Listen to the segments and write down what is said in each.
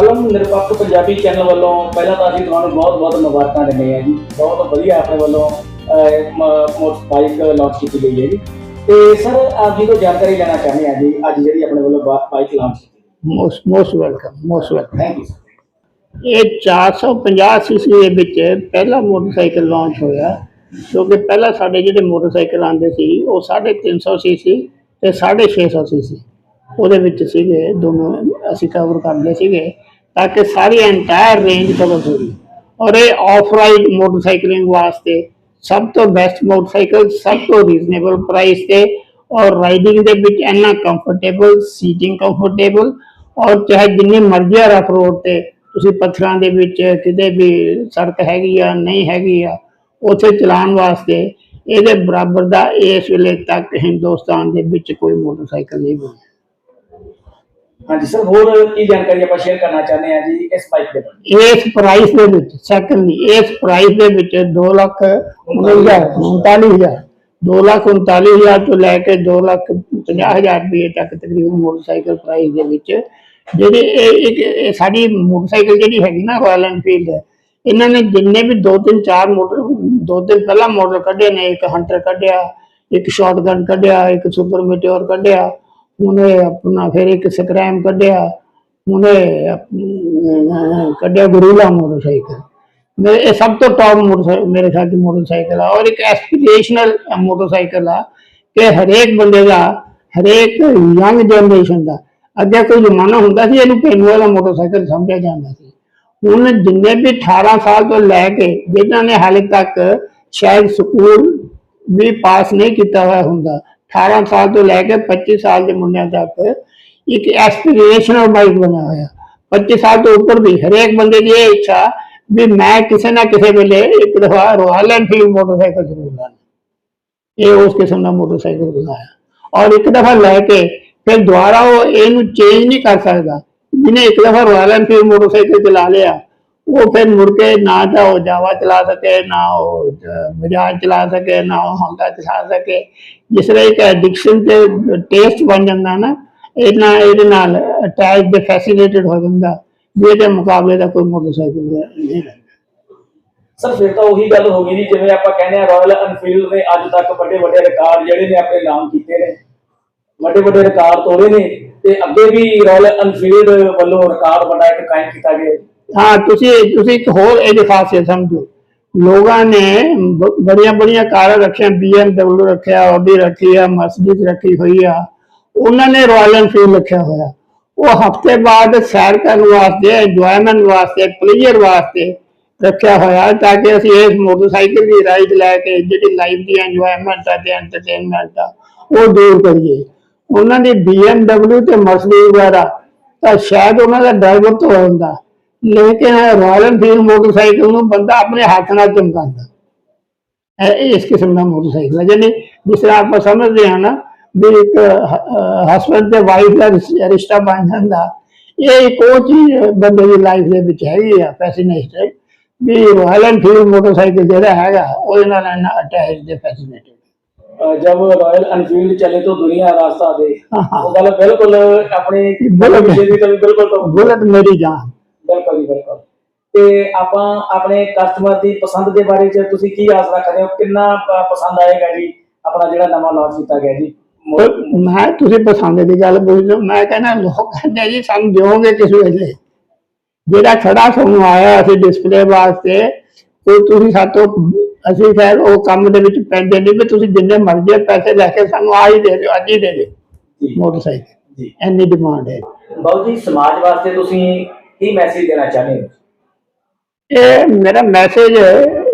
ਕਲਮ ਨਿਰਪੱਖ ਪੰਜਾਬੀ ਚੈਨਲ ਵੱਲੋਂ ਪਹਿਲਾਂ ਤਾਂ ਅਸੀਂ ਤੁਹਾਨੂੰ ਬਹੁਤ-ਬਹੁਤ ਮੁਬਾਰਕਾਂ ਦਿੰਦੇ ਹਾਂ ਜੀ। ਬਹੁਤ ਵਧੀਆ ਆਪਣੇ ਵੱਲੋਂ ਮੋਟਰਸਾਈਕਲ ਲਾਂਚ ਕੀਤੀ ਗਈ ਹੈ ਜੀ। ਤੇ ਸਰ ਆਪ ਜੀ ਤੋਂ ਜਾਣਕਾਰੀ ਲੈਣਾ ਚਾਹੁੰਦੇ ਹਾਂ ਜੀ ਅੱਜ ਜਿਹੜੀ ਆਪਣੇ ਵੱਲੋਂ bike launch most most welcome most welcome thank you ਇਹ 450 ਸੀਸੀ ਦੇ ਵਿੱਚ ਪਹਿਲਾ ਮੋਟਰਸਾਈਕਲ ਲਾਂਚ ਹੋਇਆ ਕਿਉਂਕਿ ਪਹਿਲਾਂ ਸਾਡੇ ਜਿਹੜੇ ਮੋਟਰਸਾਈਕਲ ਆਉਂਦੇ ਸੀ ਉਹ 350 ਸੀਸੀ ਤੇ 650 ਸੀਸੀ ਉਹਦੇ ਵਿੱਚ ਸੀਗੇ ਦੋਨੋਂ ਅਸੀਂ ਕਵਰ ਕਰਦੇ ਸੀਗੇ। ਤਾਂ ਕਿ ਸਾਰੀ ਐਂਟਾਇਰ ਰੇਂਜ ਕਵਰ ਹੋਵੇ ਔਰ ਇਹ ਆਫ ਰਾਈਡ ਮੋਟਰਸਾਈਕਲਿੰਗ ਵਾਸਤੇ ਸਭ ਤੋਂ ਬੈਸਟ ਮੋਟਰਸਾਈਕਲ ਸਭ ਤੋਂ ਰੀਜ਼ਨੇਬਲ ਪ੍ਰਾਈਸ ਤੇ ਔਰ ਰਾਈਡਿੰਗ ਦੇ ਵਿੱਚ ਇੰਨਾ ਕੰਫਰਟੇਬਲ ਸੀਟਿੰਗ ਕੰਫਰਟੇਬਲ ਔਰ ਚਾਹੇ ਜਿੰਨੀ ਮਰਜ਼ੀ ਰਫ ਰੋਡ ਤੇ ਤੁਸੀਂ ਪੱਥਰਾਂ ਦੇ ਵਿੱਚ ਕਿਤੇ ਵੀ ਸੜਕ ਹੈਗੀ ਆ ਨਹੀਂ ਹੈਗੀ ਆ ਉੱਥੇ ਚਲਾਉਣ ਵਾਸਤੇ ਇਹਦੇ ਬਰਾਬਰ ਦਾ ਇਸ ਵੇਲੇ ਤੱਕ ਹਿੰਦੁਸਤਾਨ ਦੇ ਵਿੱਚ ਕੋਈ ਮੋਟਰਸਾਈਕਲ ਨਹੀਂ ਬਣਿਆ ਹਾਂਜੀ, ਸਰ, ਹੋਰ ਕੀ ਜਾਣਕਾਰੀ ਆਪਾਂ ਸ਼ੇਅਰ ਕਰਨਾ ਚਾਹੁੰਦੇ ਹਾਂ ਜੀ ਇਸ ਬਾਈਕ ਦੇ ਬਾਰੇ? ਇਸ ਪ੍ਰਾਈਸ ਦੇ ਵਿੱਚ ਸੈਕੰਡਲੀ ਇਸ ਪ੍ਰਾਈਸ ਦੇ ਵਿੱਚ 2 ਲੱਖ 39000 2 ਲੱਖ 39000 ਤੋਂ ਲੈ ਕੇ 2 ਲੱਖ 50000 ਰੁਪਏ ਤੱਕ ਤਕਰੀਬਨ ਮੋਟਰਸਾਈਕਲ ਪ੍ਰਾਈਸ ਦੇ ਵਿੱਚ। ਜਿਹੜੀ ਇਹ ਇੱਕ ਇਹ ਸਾਡੀ ਮੋਟਰਸਾਈਕਲ ਜਿਹੜੀ ਹੈਗੀ ਨਾ ਰਾਇਲ ਐਨਫੀਲਡ ਇਹਨਾਂ ਨੇ ਜਿੰਨੇ ਵੀ ਦੋ ਤਿੰਨ ਚਾਰ ਮੋਟਰ, ਦੋ ਤਿੰਨ ਪਹਿਲਾਂ ਮਾਡਲ ਕੱਢੇ ਨੇ, ਇੱਕ ਹੰਟਰ ਕੱਢਿਆ, ਇੱਕ ਸ਼ਾਟਗਨ ਕੱਢਿਆ, ਇੱਕ ਸੁਪਰ ਮੀਟੇਅਰ ਕੱਢਿਆ। ਉਹਨੇ ਆਪਣਾ ਫਿਰ ਇੱਕ ਸਕ੍ਰੈਮ ਕੱਢਿਆ ਉਹਨੇ ਅਪ- ਕੱਢਿਆ ਗੁਰੀਲਾ ਮੋਟਰਸਾਈਕਲ ਮੇਰੇ ਇਹ ਸਭ ਤੋਂ ਟੌਪ ਮੋਟਰਸਾਈਕਲ ਮੇਰੇ ਖਿਆਲ ਚ ਮੋਟਰਸਾਈਕਲ ਆ ਔਰ ਇੱਕ ਐਸਪੀਰੇਸ਼ਨਲ ਮੋਟਰਸਾਈਕਲ ਆ ਕਿ ਹਰੇਕ ਬੰਦੇ ਦਾ ਹਰੇਕ ਯੰਗ ਜਨਰੇਸ਼ਨ ਦਾ ਅੱਗੇ ਕੋਈ ਜ਼ਮਾਨਾ ਹੁੰਦਾ ਸੀ ਇਹਨੂੰ ਪੈਨੂ ਵਾਲਾ ਮੋਟਰਸਾਈਕਲ ਸਮਝਿਆ ਜਾਂਦਾ ਸੀ ਹੁਣ ਜਿੰਨੇ ਵੀ 18 ਸਾਲ ਤੋਂ ਲੈ ਕੇ ਜਿਨ੍ਹਾਂ ਨੇ ਹਾਲੇ ਤੱਕ ਸ਼ਾਇਦ ਸਕੂਲ ਵੀ ਪਾਸ ਨਹੀਂ ਕੀਤਾ ਹੋਇਆ ਹੁੰਦਾ 18 ਸਾਲ ਤੋਂ ਲੈ ਕੇ 25 ਸਾਲ ਦੇ ਮੁੰਡਿਆਂ ਤੱਕ ਇੱਕ ਐਸਪੀਰੇਸ਼ਨਲ ਬਾਈਕ ਬਣਿਆ ਹੋਇਆ 25 ਸਾਲ ਤੋਂ ਉੱਪਰ ਵੀ ਹਰੇਕ ਬੰਦੇ ਦੀ ਇਹ ਇੱਛਾ ਵੀ ਮੈਂ ਕਿਸੇ ਨਾ ਕਿਸੇ ਵੇਲੇ ਇੱਕ ਦਫਾ ਰਾਇਲ ਐਨਫੀਲਡ ਮੋਟਰਸਾਈਕਲ ਜ਼ਰੂਰ ਲੈਣਾ ਇਹ ਉਸ ਕਿਸਮ ਦਾ ਮੋਟਰਸਾਈਕਲ ਬਣਾਇਆ ਔਰ ਇੱਕ ਦਫਾ ਲੈ ਕੇ ਫਿਰ ਦੁਬਾਰਾ ਉਹ ਇਹਨੂੰ ਚੇਂਜ ਨਹੀਂ ਕਰ ਸਕਦਾ ਜਿਹਨੇ ਇੱਕ ਦਫਾ ਰਾਇਲ ਐਨਫੀਲਡ ਮੋਟਰਸਾਈਕਲ ਚਲਾ ਲਿਆ ਉਹ ਫਿਰ ਮੁੜ ਕੇ ਨਾ ਤਾਂ ਉਹ ਜਾਵਾ ਚਲਾ ਸਕੇ, ਨਾ ਉਹ ਬਜਾਜ ਚਲਾ ਸਕੇ, ਨਾ ਉਹ ਹੋਂਡਾ ਚਲਾ ਸਕੇ। ਜਿਸ ਤਰ੍ਹਾਂ ਇੱਕ ਐਡਿਕਸ਼ਨ ਤੇ ਟੇਸਟ ਬਣ ਜਾਂਦਾ ਨਾ ਇਹਨਾਂ ਇਹਦੇ ਨਾਲ ਅਟੈਚ ਦੇ ਫੈਸੀਨੇਟਡ ਹੋ ਜਾਂਦਾ। ਵੀ ਮੁਕਾਬਲੇ ਦਾ ਕੋਈ ਮੋਟਰਸਾਈਕਲ ਨਹੀਂ ਹੈ ਸਰ, ਫਿਰ ਤਾਂ ਉਹੀ ਗੱਲ ਹੋ ਗਈ ਜੀ, ਜਿਵੇਂ ਆਪਾਂ ਕਹਿੰਦੇ ਆ ਰਾਇਲ ਐਨਫੀਲਡ ਨੇ ਅੱਜ ਤੱਕ ਵੱਡੇ ਵੱਡੇ ਰਿਕਾਰਡ ਜਿਹੜੇ ਨੇ ਆਪਣੇ ਨਾਮ ਕੀਤੇ ਨੇ। ਵੱਡੇ ਵੱਡੇ ਰਿਕਾਰਡ ਤੋੜੇ ਨੇ ਤੇ ਅੱਗੇ ਵੀ ਰਾਇਲ ਐਨਫੀਲਡ ਵੱਲੋਂ ਰਿਕਾਰਡ ਵੱਡਾ ਇੱਕ ਕਾਇਮ ਕੀਤਾ ਗਿਆ। ਹਾਂ, ਤੁਸੀਂ ਤੁਸੀਂ ਇੱਕ ਹੋਰ ਇਹਦੇ ਖਾਸੀਅਤ ਸਮਝੋ। ਲੋਕਾਂ ਨੇ ਬੜੀਆਂ ਬੜੀਆਂ ਕਾਰਾਂ ਰੱਖੀਆਂ BMW ਰੱਖਿਆ ਆਡੀ ਰੱਖੀ ਆ ਮਰਸੀਡੀਜ਼ ਰੱਖੀ ਹੋਈ ਆ। ਉਹਨਾਂ ਨੇ ਰਾਇਲ ਐਨਫੀਲਡ ਰੱਖਿਆ ਹੋਇਆ। ਉਹ ਹਫ਼ਤੇ ਬਾਅਦ ਸੈਰ ਕਰਨ ਵਾਸਤੇ ਇੰਜੋਇਮੈਂਟ ਵਾਸਤੇ ਪਲੇਜਰ ਵਾਸਤੇ ਰੱਖਿਆ ਹੋਇਆ ਤਾਂ ਕਿ ਅਸੀਂ ਇਸ ਮੋਟਰਸਾਈਕਲ ਦੀ ਰਾਈਡ ਲੈ ਕੇ ਜਿਹੜੀ ਲਾਈਫ ਦੀ ਇੰਜੋਇਮੈਂਟ ਆ ਤੇ ਐਂਟਰਟੇਨਮੈਂਟ ਆ, ਉਹ ਦੂਰ ਕਰੀਏ। ਉਹਨਾਂ ਦੀ BMW ਤੇ ਮਰਸੀਡੀਜ਼ ਵਗੈਰਾ, ਤਾਂ ਸ਼ਾਇਦ ਉਹਨਾਂ ਦਾ ਡਰਾਈਵਰ ਤੋਂ ਹੁੰਦਾ। ਲੇਕਿਨ ਰਾਇਲ ਐਨਫੀਲਡ ਮੋਟਰਸਾਈਕਲ ਨੂੰ ਬੰਦਾ ਆਪਣੇ ਹੱਥ ਨਾਲ ਚਮਕਾਉਂਦਾ। ਇਹ ਇਸ ਕਿਸਮ ਦਾ ਮੋਟਰਸਾਈਕਲ ਹੈ। ਜਾਨੀ ਜਿਸ ਤਰ੍ਹਾਂ ਆਪਾਂ ਸਮਝਦੇ ਹਾਂ ਨਾ ਵੀ ਇੱਕ ਹਸਬੰਡ ਤੇ ਵਾਈਫ ਦਾ ਰਿਸ਼- ਰਿਸ਼ਤਾ ਬਣ ਜਾਂਦਾ। ਇਹ ਇੱਕ ਉਹ ਚੀਜ਼ ਬੰਦੇ ਦੀ ਲਾਈਫ ਦੇ ਵਿੱਚ ਹੈਗੀ ਆ ਫੈਸੀਨੇਟਡ ਵੀ ਰਾਇਲ ਐਨਫੀਲਡ ਮੋਟਰਸਾਈਕਲ ਜਿਹੜਾ ਹੈਗਾ ਉਹਦੇ ਨਾਲ ਇੰਨਾ ਅਟੈਚ ਤੇ ਫੈਸੀਨੇਟਡ ਜਬ ਰਾਇਲ ਐਨਫੀਲਡ ਚਲੇ ਤੋਂ ਦੁਨੀਆ ਰਾਸਤਾ ਦੇ। ਉਹ ਗੱਲ ਬਿਲਕੁਲ ਆਪਣੇ। ਵਿਸ਼ੇ ਦੀ ਬਿਲਕੁਲ ਬੁਲਟ ਮੇਰੀ ਜਾਨ। ਬਿਲਕੁਲ ਜੀ ਬਿਲਕੁਲ। ਤੇ ਆਪਾਂ ਆਪਣੇ ਕਸਟਮਰ ਦੀ ਪਸੰਦ ਦੇ ਬਾਰੇ ਚ ਤੁਸੀਂ ਕੀ ਆਸ ਰੱਖਦੇ ਹੋ? ਕਿੰਨਾ ਪਸੰਦ ਆਏਗਾ ਜੀ ਆਪਣਾ ਜਿਹੜਾ ਨਵਾਂ ਲਾਂਚ ਕੀਤਾ ਗਿਆ ਜੀ? ਮੋ- ਤੁਸੀਂ ਪਸੰਦ ਦੀ ਗੱਲ ਪੁੱਛਦੇ ਮੈਂ ਕਹਿੰਦਾ ਲੋਕ ਕਹਿੰਦੇ ਜੀ ਸਾਨੂੰ ਦਿਓਗੇ ਕਿਸ ਵੇਲੇ। ਜਿਹੜਾ ਖੜਾ ਤੁਹਾਨੂੰ ਆਇਆ ਅਸੀਂ ਡਿਸਪਲੇ ਵਾਸਤੇ ਉਹ ਤੁਸੀਂ ਸਾਤੋਂ ਅਸੀਂ ਖੈਰ ਉਹ ਕੰਮ ਦੇ ਵਿੱਚ ਪੈਂਦੇ ਨਹੀਂ ਵੀ ਤੁਸੀਂ ਜਿੰਨੇ ਮਰਜ਼ੀ ਪੈਸੇ ਲੈ ਕੇ ਸਾਨੂੰ ਆ ਹੀ ਦੇ ਦਿਓ ਅੱਜ ਹੀ ਦੇ ਦਿਓ। ਮੋਟਰਸਾਈਕਲ। ਜੀ। ਇੰਨੀ ਡਿਮਾਂਡ ਹੈ। ਬਾਬੂ ਜੀ ਸਮਾਜ ਵਾਸਤੇ ਤੁਸੀਂ ਕੀ ਮੈਸੇਜ ਦੇਣਾ ਚਾਹੁੰਦੇ ਹੋ? ਇਹ ਮੇਰਾ ਮੈਸੇਜ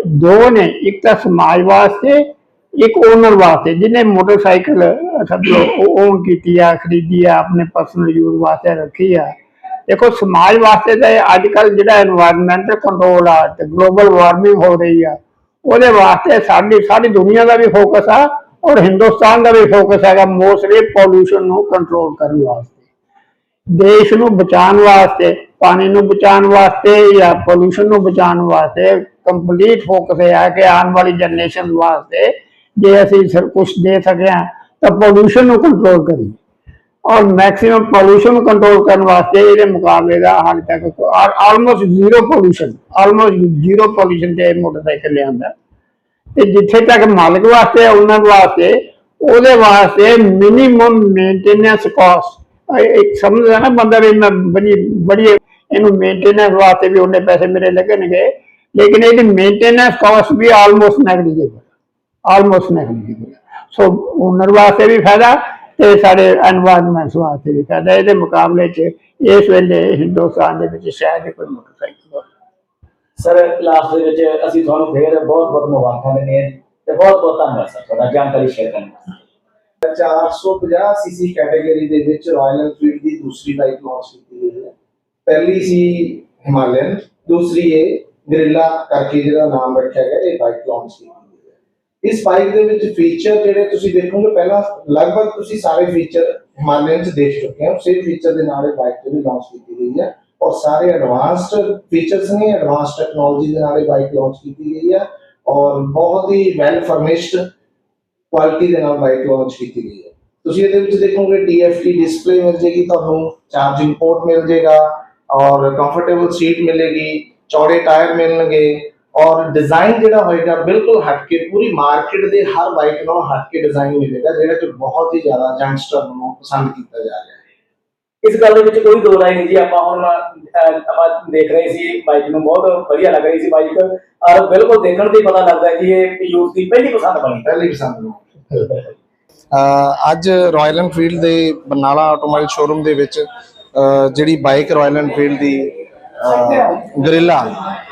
ਦੋ ਨੇ, ਇੱਕ ਤਾਂ ਸਮਾਜ ਵਾਸਤੇ, ਇੱਕ ਓਨਰ ਵਾਸਤੇ, ਜਿਹਨੇ ਮੋਟਰਸਾਈਕਲ ਸਭ ਲੋ ਓਨ ਕੀਤੀ ਆ, ਖਰੀਦੀ ਆ, ਆਪਣੇ ਪਰਸਨਲ ਯੂਜ਼ ਵਾਸਤੇ ਰੱਖੀ ਆ। ਦੇਖੋ, ਸਮਾਜ ਵਾਸਤੇ ਤਾਂ ਅੱਜ ਕੱਲ ਜਿਹੜਾ এনवायरमेंटਲ ਕੰਟਰੋਲ ਆ, ਤੇ ਗਲੋਬਲ ਵਾਰਮਿੰਗ ਹੋ ਰਹੀ ਆ, ਉਹਦੇ ਵਾਸਤੇ ਸਾਡੀ ਸਾਰੀ ਦੁਨੀਆ ਦਾ ਵੀ ਫੋਕਸ ਆ, ਔਰ ਹਿੰਦੁਸਤਾਨ ਦਾ ਵੀ ਫੋਕਸ ਹੈਗਾ ਮੋਸਟਲੀ ਪੋਲੂਸ਼ਨ ਨੂੰ ਕੰਟਰੋਲ ਕਰਨ ਵਾਸਤੇ। ਦੇਸ਼ ਨੂੰ ਬਚਾਉਣ ਵਾਸਤੇ ਪਾਣੀ ਨੂੰ ਬਚਾਉਣ ਵਾਸਤੇ ਜਾਂ ਪੋਲੂਸ਼ਨ ਨੂੰ ਬਚਾਉਣ ਵਾਸਤੇ ਕੰਪਲੀਟ ਫੋਕਸ ਹੈ ਕਿ ਆਉਣ ਵਾਲੀ ਜਨਰੇਸ਼ਨ ਵਾਸਤੇ ਜੇ ਅਸੀਂ ਸਰ ਕੁਝ ਦੇ ਸਕਿਆ ਤਾਂ ਪੋਲੂਸ਼ਨ ਨੂੰ ਕੰਟਰੋਲ ਕਰੀਏ। ਔਰ ਮੈਕਸਿਮਮ ਪੋਲੂਸ਼ਨ ਕੰਟਰੋਲ ਕਰਨ ਵਾਸਤੇ ਇਹਦੇ ਮੁਕਾਬਲੇ ਦਾ ਹਾਲ ਤੱਕ almost zero pollution almost zero pollution ਤੇ ਮੋਟਰਸਾਈਕਲ ਲਿਆਂਦਾ। ਤੇ ਜਿੱਥੇ ਤੱਕ ਮਾਲਕ ਵਾਸਤੇ ਹੈ, ਉਹਨਾਂ ਵਾਸਤੇ ਉਹਦੇ ਵਾਸਤੇ ਮਿਨੀਮਮ ਮੇਨਟੇਨੈਂਸ ਕਾਸਟ ਇੱਕ ਸਮਝਦਾ ਨਾ ਬੰਦਾ ਵੀ ਮੈਂ ਬੜੀ ਬੜੀ ਇਹਨੂੰ ਮੇਨਟੇਨੈਂਸ ਵਾਸਤੇ ਵੀ ਉਹਨੇ ਪੈਸੇ ਮੇਰੇ ਲੱਗਣਗੇ ਲੇਕਿਨ ਇਹਦੀ ਮੇਨਟੇਨੈਂਸ ਕਾਸਟ ਵੀ almost negligible almost negligible so owner ਵਾਸਤੇ ਵੀ ਫਾਇਦਾ ਤੇ ਸਾਡੇ এনवायरमेंट ਵਾਸਤੇ ਵੀ ਫਾਇਦਾ। ਇਹਦੇ ਮੁਕਾਬਲੇ 'ਚ ਇਸ ਵੇਲੇ ਹਿੰਦੁਸਤਾਨ ਦੇ ਵਿੱਚ ਸ਼ਾਇਦ ਕੋਈ ਮੋਟਰਸਾਈਕਲ ਸਰ ਲਾਸਟ ਦੇ ਵਿੱਚ ਅਸੀਂ ਤੁਹਾਨੂੰ ਫੇਰ ਬਹੁਤ ਬਹੁਤ ਮੁਬਾਰਕਾਂ ਦਿੰਦੇ ਹਾਂ ਤੇ ਬਹੁਤ ਬਹੁਤ ਧੰਨਵਾਦ ਸਰ। ਤੁਹਾਡਾ ਜਾਣਕਾਰੀ ਸ਼ੇਅਰ ਕਰਨ ਵਾਸਤੇ। 450 ਸੀਸੀ ਕੈਟਾਗਰੀ ਦੇ ਵਿੱਚ ਰਾਇਲ ਐਨਫੀਲਡ ਦੀ ਦੂਸਰੀ ਬਾਈਕ ਲਾਂਚ ਕੀਤੀ ਗਈ ਹੈ। ਪਹਿਲੀ ਸੀ ਹਿਮਾਲਯਨ ਦੂਸਰੀ ਇਹ ਗ੍ਰਿਲਾ ਕਰਕੇ ਜਿਹਦਾ ਨਾਮ ਰੱਖਿਆ ਗਿਆ, ਇਹ ਬਾਈਕ ਲਾਂਚ ਕੀਤੀ ਗਈ ਹੈ। ਇਸ ਬਾਈਕ ਦੇ ਵਿੱਚ ਫੀਚਰ ਜਿਹੜੇ ਤੁਸੀਂ ਦੇਖੋਗੇ, ਪਹਿਲਾਂ ਲਗਭਗ ਤੁਸੀਂ ਸਾਰੇ ਫੀਚਰ ਹਿਮਾਲਯਨ ਚ ਦੇਖ ਚੁੱਕੇ ਹੋ ਸੇਮ ਫੀਚਰ ਦੇ ਨਾਲ ਇਹ ਬਾਈਕ ਜਿਹੜੀ ਲਾਂਚ ਕੀਤੀ ਗਈ ਹੈ ਔਰ ਸਾਰੇ ਐਡਵਾਂਸਡ ਫੀਚਰਸ ਨੇ ਐਡਵਾਂਸ ਟੈਕਨੋਲੋਜੀ ਦੇ ਨਾਲ ਇਹ ਬਾਈਕ ਲਾਂਚ ਕੀਤੀ ਗਈ ਹੈ ਔਰ ਬਹੁਤ ਹੀ ਵੈਲ ਫਰਨਿਸ਼ਡ ਕੁਆਲਿਟੀ ਦੇ ਨਾਲ ਬਾਈਕ ਲਾਂਚ ਕੀਤੀ ਗਈ ਹੈ। ਤੁਸੀਂ ਇਹਦੇ ਵਿੱਚ ਦੇਖੋਗੇ TFT ਡਿਸਪਲੇ ਮਿਲ ਜੇਗੀ ਤੁਹਾਨੂੰ ਚਾਰਜਿੰਗ ਪੋਰਟ ਮਿਲ ਜੇਗਾ ਔਰ ਕੰਫਰਟੇਬਲ ਸੀਟ ਮਿਲੇਗੀ, ਚੌੜੇ ਟਾਇਰ ਮਿਲਣਗੇ ਔਰ ਡਿਜ਼ਾਈਨ ਜਿਹੜਾ ਹੋਏਗਾ ਬਿਲਕੁਲ ਹਟ ਕੇ ਪੂਰੀ ਮਾਰਕੀਟ ਦੇ ਹਰ ਬਾਈਕ ਨਾਲੋਂ ਹਟ ਕੇ ਡਿਜ਼ਾਈਨ ਮਿਲੇਗਾ, ਜਿਹੜਾ ਕਿ ਬਹੁਤ ਹੀ ਜ਼ਿਆਦਾ ਜੰਗਸਟਰ ਨੂੰ ਪਸੰਦ ਕੀਤਾ ਜਾ ਰਿਹਾ ਹੈ। ਇਸ ਗੱਲ ਦੇ ਵਿੱਚ ਕੋਈ ਦੋ ਰਾਏ ਨਹੀਂ ਜੀ ਆਪਾਂ ਹੁਣ ਆਪਾਂ ਦੇਖ ਰਹੇ ਸੀ ਬਾਈਕ ਨੂੰ ਬਹੁਤ ਵਧੀਆ ਲੱਗ ਰਹੀ ਸੀ ਬਾਈਕ ਔਰ ਬਿਲਕੁਲ ਦੇਖਣ ਤੇ ਪਤਾ ਲੱਗਦਾ ਕਿ ਇਹ ਯੂਜ਼ ਦੀ ਪਹਿਲੀ ਪਸੰਦ ਬਣੀ। ਪਹਿਲੀ ਪਸੰਦ ਨੂੰ ਅ, ਅੱਜ ਰਾਇਲ ਐਨਫੀਲਡ ਦੇ ਬਰਨਾਲਾ ਆਟੋਮੋਬਾਈਲ ਸ਼ੋਰੂਮ ਦੇ ਵਿੱਚ ਜਿਹੜੀ ਬਾਈਕ ਰਾਇਲ ਐਨਫੀਲਡ ਦੀ ਗ੍ਰਿਲਾ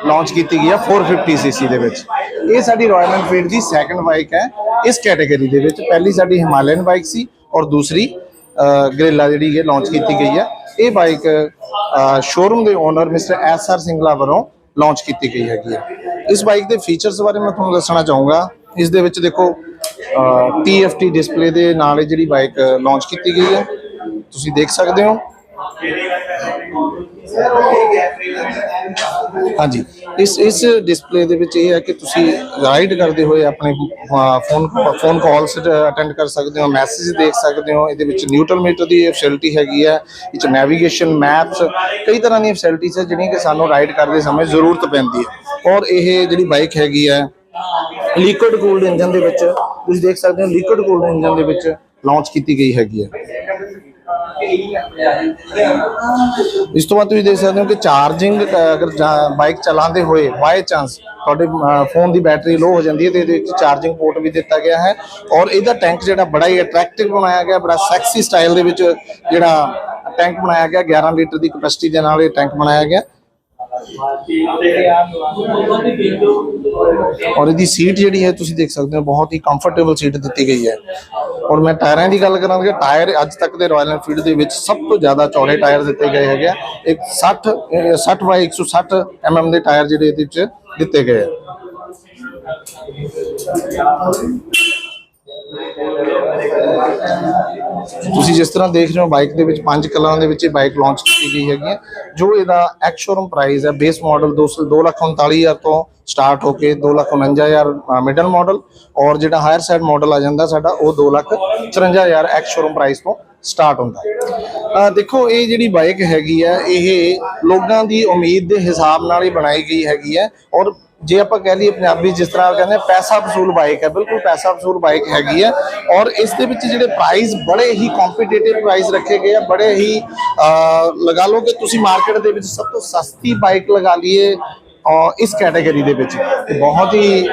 ਲਾਂਚ ਕੀਤੀ ਗਈ ਹੈ 450 ਸੀਸੀ ਦੇ ਵਿੱਚ। ਇਹ ਸਾਡੀ ਰਾਇਲ ਐਨਫੀਲਡ ਦੀ ਸੈਕੰਡ ਬਾਈਕ ਹੈ। ਇਸ ਕੈਟਾਗਰੀ ਦੇ ਵਿੱਚ ਪਹਿਲੀ ਸਾਡੀ ਹਿਮਾਲਯਨ ਬਾਈਕ ਸੀ ਔਰ ਦੂਸਰੀ ਗਰੇਲਾ ਜਿਹੜੀ ਹੈ ਲਾਂਚ ਕੀਤੀ ਗਈ ਹੈ ਇਹ ਬਾਈਕ ਸ਼ੋਰੂਮ ਦੇ owner mister S R Singla ਵੱਲੋਂ ਲਾਂਚ ਕੀਤੀ ਗਈ ਹੈਗੀ ਹੈ ਇਸ ਬਾਈਕ ਦੇ ਫੀਚਰਸ ਬਾਰੇ ਮੈਂ ਤੁਹਾਨੂੰ ਦੱਸਣਾ ਚਾਹੂੰਗਾ। ਇਸ ਦੇ ਵਿੱਚ ਦੇਖੋ TFT ਡਿਸਪਲੇ ਦੇ ਨਾਲ ਜਿਹੜੀ ਬਾਈਕ ਲਾਂਚ ਕੀਤੀ ਗਈ ਹੈ ਤੁਸੀਂ ਦੇਖ ਸਕਦੇ ਹੋ। ਹਾਂਜੀ। ਇਸ ਇਸ ਡਿਸਪਲੇ ਦੇ ਵਿੱਚ ਇਹ ਹੈ ਕਿ ਤੁਸੀਂ ਰਾਈਡ ਕਰਦੇ ਹੋਏ ਆਪਣੇ ਫੋਨ ਫੋਨ ਕਾਲਸ ਅਟੈਂਡ ਕਰ ਸਕਦੇ ਹੋ ਮੈਸੇਜ ਦੇਖ ਸਕਦੇ ਹੋ। ਇਹਦੇ ਵਿੱਚ ਨਿਊਟਰਲ ਮੀਟਰ ਦੀ ਫੈਸਿਲਿਟੀ ਹੈਗੀ ਹੈ। ਇਹ ਚ ਨੈਵੀਗੇਸ਼ਨ ਮੈਪਸ ਕਈ ਤਰ੍ਹਾਂ ਦੀਆਂ ਫੈਸਿਲਿਟੀਆਂ ਹੈ ਜਿਹੜੀਆਂ ਕਿ ਸਾਨੂੰ ਰਾਈਡ ਕਰਦੇ ਸਮੇਂ ਜ਼ਰੂਰਤ ਪੈਂਦੀ ਹੈ। ਔਰ ਇਹ ਜਿਹੜੀ ਬਾਈਕ ਹੈਗੀ ਹੈ ਲਿਕੁਇਡ ਕੂਲਡ ਇੰਜਨ ਦੇ ਵਿੱਚ, ਤੁਸੀਂ ਦੇਖ ਸਕਦੇ ਹੋ ਲਿਕੁਇਡ ਕੂਲਡ ਇੰਜਨ ਦੇ ਵਿੱਚ ਲਾਂਚ ਕੀਤੀ ਗਈ ਹੈਗੀ ਹੈ। ਇਸ ਤੋਂ ਬਾਅਦ ਤੁਸੀਂ ਦੇਖ ਸਕਦੇ ਹੋ ਕਿ ਚਾਰਜਿੰਗ ਅਗਰ ਬਾਈਕ ਚਲਾਉਂਦੇ ਹੋਏ ਬਾਈ ਚਾਂਸ ਤੁਹਾਡੇ ਫੋਨ ਦੀ ਬੈਟਰੀ ਲੋ ਹੋ ਜਾਂਦੀ ਹੈ ਤੇ ਇਹਦੇ ਵਿੱਚ ਚਾਰਜਿੰਗ ਪੋਰਟ ਵੀ ਦਿੱਤਾ ਗਿਆ ਹੈ ਔਰ ਇਹਦਾ ਟੈਂਕ ਜਿਹੜਾ ਬੜਾ ਹੀ ਅਟਰੈਕਟਿਵ ਬਣਾਇਆ ਗਿਆ, ਬੜਾ ਸੈਕਸੀ ਸਟਾਈਲ ਦੇ ਵਿੱਚ ਜਿਹੜਾ ਟੈਂਕ ਬਣਾਇਆ ਗਿਆ 11 ਲੀਟਰ ਦੀ ਕਪੈਸਿਟੀ ਦੇ ਨਾਲ ਇਹ ਟੈਂਕ ਬਣਾਇਆ ਗਿਆ। ਔਰ ਇਹਦੀ ਸੀਟ ਜਿਹੜੀ ਹੈ, ਤੁਸੀਂ ਦੇਖ ਸਕਦੇ ਹੋ, ਬਹੁਤ ਹੀ ਕੰਫਰਟੇਬਲ ਸੀਟ ਦਿੱਤੀ ਗਈ ਹੈ। ਔਰ ਮੈਂ ਟਾਇਰਾਂ ਦੀ ਗੱਲ ਕਰਾਂਗਾ ਟਾਇਰ ਅੱਜ ਤੱਕ ਦੇ ਰਾਇਲ ਐਨਫੀਲਡ ਦੇ ਵਿੱਚ ਸਭ ਤੋਂ ਜ਼ਿਆਦਾ ਚੌੜੇ ਟਾਇਰ ਦਿੱਤੇ ਗਏ ਹੈਗੇ ਆ। ਇੱਕ 60 ਅਹ 60 ਬਾਈ 160 mm ਦੇ ਟਾਇਰ ਜਿਹੜੇ ਇਹਦੇ ਵਿੱਚ ਦਿੱਤੇ ਗਏ ਆ। ਤੁਸੀਂ ਜਿਸ ਤਰ੍ਹਾਂ ਦੇਖ ਰਹੇ ਹੋ ਬਾਈਕ ਦੇ ਵਿੱਚ ਪੰਜ ਕਲਰਾਂ ਦੇ ਵਿੱਚ ਇਹ ਬਾਈਕ ਲਾਂਚ ਕੀਤੀ ਗਈ ਹੈਗੀ ਹੈ ਜੋ ਇਹਦਾ ਐਕਸ ਸ਼ੋਰੂਮ ਪ੍ਰਾਈਸ ਹੈ ਬੇਸ ਮਾਡਲ 2,39,000 ਤੋਂ ਸਟਾਰਟ ਹੋ ਕੇ 2,49,000 ਮਿਡਲ ਮਾਡਲ ਔਰ ਜਿਹੜਾ ਹਾਇਰ ਸਾਈਡ ਮਾਡਲ ਆ ਜਾਂਦਾ ਸਾਡਾ ਉਹ 2,54,000 ਐਕਸ ਸ਼ੋਰੂਮ ਪ੍ਰਾਈਸ ਤੋਂ ਸਟਾਰਟ ਹੁੰਦਾ ਹੈ। ਦੇਖੋ ਇਹ ਜਿਹੜੀ ਬਾਈਕ ਹੈਗੀ ਹੈ ਇਹ ਲੋਕਾਂ ਦੀ ਉਮੀਦ ਦੇ ਹਿਸਾਬ ਨਾਲ ਹੀ ਬਣਾਈ ਗਈ ਹੈਗੀ ਹੈ ਔਰ ਜੇ ਆਪਾਂ ਕਹਿ ਲਈਏ ਪੰਜਾਬੀ ਜਿਸ ਤਰ੍ਹਾਂ ਕਹਿੰਦੇ ਪੈਸਾ ਵਸੂਲ ਬਾਈਕ ਹੈ ਬਿਲਕੁਲ ਪੈਸਾ ਵਸੂਲ ਬਾਈਕ ਹੈਗੀ ਹੈ ਔਰ ਇਸ ਦੇ ਵਿੱਚ ਜਿਹੜੇ ਪ੍ਰਾਈਸ ਬੜੇ ਹੀ ਕੰਪੀਟੀਟਿਵ ਪ੍ਰਾਈਸ ਰੱਖੇ ਗਏ ਆ ਬੜੇ ਹੀ ਲਗਾ ਲਓ ਕਿ ਤੁਸੀਂ ਮਾਰਕੀਟ ਦੇ ਵਿੱਚ ਸਭ ਤੋਂ ਸਸਤੀ ਬਾਈਕ ਲਗਾ ਲਈਏ ਅਹ, ਇਸ ਕੈਟਾਗਰੀ ਦੇ ਵਿੱਚ। ਬਹੁਤ ਹੀ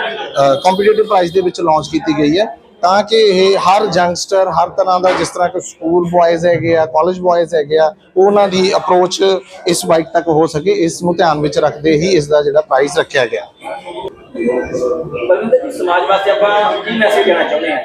ਕੰਪੀਟੀਟਿਵ ਪ੍ਰਾਈਸ ਦੇ ਵਿੱਚ ਲਾਂਚ ਕੀਤੀ ਗਈ ਹੈ। ਤਾਂ ਕਿ ਇਹ ਹਰ ਯੰਗਸਟਰ ਹਰ ਤਰ੍ਹਾਂ ਦਾ ਜਿਸ ਤਰ੍ਹਾਂ ਕਿ ਸਕੂਲ ਬॉयਜ਼ ਹੈਗੇ ਆ ਕਾਲਜ ਬॉयਜ਼ ਹੈਗੇ ਆ, ਉਹਨਾਂ ਦੀ ਅਪਰੋਚ ਇਸ ਬਾਈਕ ਤੱਕ ਹੋ ਸਕੇ, ਇਸ ਨੂੰ ਧਿਆਨ ਵਿੱਚ ਰੱਖਦੇ ਹੀ ਇਸ ਦਾ ਜਿਹੜਾ ਪ੍ਰਾਈਸ ਰੱਖਿਆ ਗਿਆ। ਬਲਵਿੰਦਰ ਜੀ, ਸਮਾਜ ਵਾਸਤੇ ਆਪਾਂ ਕੀ ਮੈਸੇਜ ਦੇਣਾ ਚਾਹੁੰਦੇ ਹਾਂ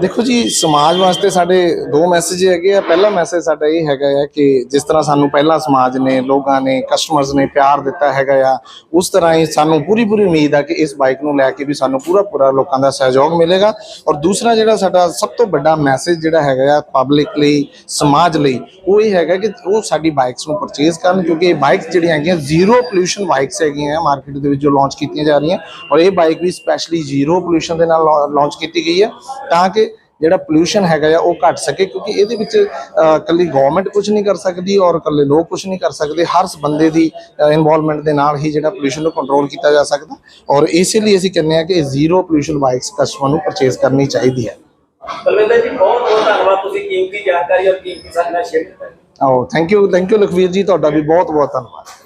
ਦੇਖੋ ਜੀ, ਸਮਾਜ ਵਾਸਤੇ ਸਾਡੇ ਦੋ ਮੈਸੇਜ ਹੈਗੇ ਆ। ਪਹਿਲਾ ਮੈਸੇਜ ਸਾਡਾ ਇਹ ਹੈਗਾ ਆ ਕਿ ਜਿਸ ਤਰ੍ਹਾਂ ਸਾਨੂੰ ਪਹਿਲਾਂ ਸਮਾਜ ਨੇ, ਲੋਕਾਂ ਨੇ ਕਸਟਮਰਸ ਨੇ ਪਿਆਰ ਦਿੱਤਾ ਹੈਗਾ ਆ, ਉਸ ਤਰ੍ਹਾਂ ਹੀ ਸਾਨੂੰ ਪੂਰੀ ਪੂਰੀ ਉਮੀਦ ਆ ਕਿ ਇਸ ਬਾਈਕ ਨੂੰ ਲੈ ਕੇ ਵੀ ਸਾਨੂੰ ਪੂਰਾ ਪੂਰਾ ਲੋਕਾਂ ਦਾ ਸਹਿਯੋਗ ਮਿਲੇਗਾ। ਔਰ ਦੂਸਰਾ ਜਿਹੜਾ ਸਾਡਾ ਸਭ ਤੋਂ ਵੱਡਾ ਮੈਸੇਜ ਜਿਹੜਾ ਹੈਗਾ ਆ ਪਬਲਿਕ ਲਈ, ਸਮਾਜ ਲਈ, ਉਹ ਇਹ ਹੈਗਾ ਕਿ ਉਹ ਸਾਡੀ ਬਾਈਕਸ ਨੂੰ ਪਰਚੇਸ ਕਰਨ, ਕਿਉਂਕਿ ਇਹ ਬਾਈਕਸ ਜਿਹੜੀਆਂ ਹੈਗੀਆਂ ਜ਼ੀਰੋ ਪੋਲੂਸ਼ਨ ਬਾਈਕਸ ਹੈਗੀਆਂ ਮਾਰਕੀਟ ਦੇ ਵਿੱਚ ਜੋ ਲਾਂਚ ਕੀਤੀਆਂ ਜਾ ਰਹੀਆਂ। ਔਰ ਇਹ ਬਾਈਕ ਵੀ ਸਪੈਸ਼ਲੀ ਜ਼ੀਰੋ ਪੋਲੂਸ਼ਨ ਦੇ ਨਾਲ ਲਾਂਚ ਕੀਤੀ ਗਈ ਹੈ ਤਾਂ ਕਿ ਜਿਹੜਾ ਪੋਲੂਸ਼ਨ ਹੈਗਾ ਆ ਉਹ ਘਟ ਸਕੇ ਕਿਉਂਕਿ ਇਹਦੇ ਵਿੱਚ ਇਕੱਲੀ ਗਵਰਨਮੈਂਟ ਕੁਝ ਨਹੀਂ ਕਰ ਸਕਦੀ ਔਰ ਇਕੱਲੇ ਲੋਕ ਕੁਝ ਨਹੀਂ ਕਰ ਸਕਦੇ। ਹਰ ਬੰਦੇ ਦੀ ਇਨਵੋਲਵਮੈਂਟ ਦੇ ਨਾਲ ਹੀ ਜਿਹੜਾ ਪੋਲੂਸ਼ਨ ਨੂੰ ਕੰਟਰੋਲ ਕੀਤਾ ਜਾ ਸਕਦਾ। ਔਰ ਇਸੇ ਲਈ ਅਸੀਂ ਕਹਿੰਦੇ ਆ ਕਿ ਜ਼ੀਰੋ ਪੋਲੂਸ਼ਨ ਬਾਈਕਸ ਕਸਟਮਰ ਨੂੰ ਪਰਚੇਸ ਕਰਨੀ ਚਾਹੀਦੀ ਹੈ। ਬਲਵਿੰਦਰ ਜੀ ਬਹੁਤ ਬਹੁਤ ਧੰਨਵਾਦ ਤੁਸੀਂ ਕੀਮਤੀ ਜਾਣਕਾਰੀ ਔਰ ਕੀਮਤੀ ਸਾਡੇ ਨਾਲ ਸ਼ੇਅਰ ਕੀਤਾ। ਆਓ thank you thank you Lakhvir ji ਤੁਹਾਡਾ ਵੀ ਬਹੁਤ ਬਹੁਤ ਧੰਨਵਾਦ।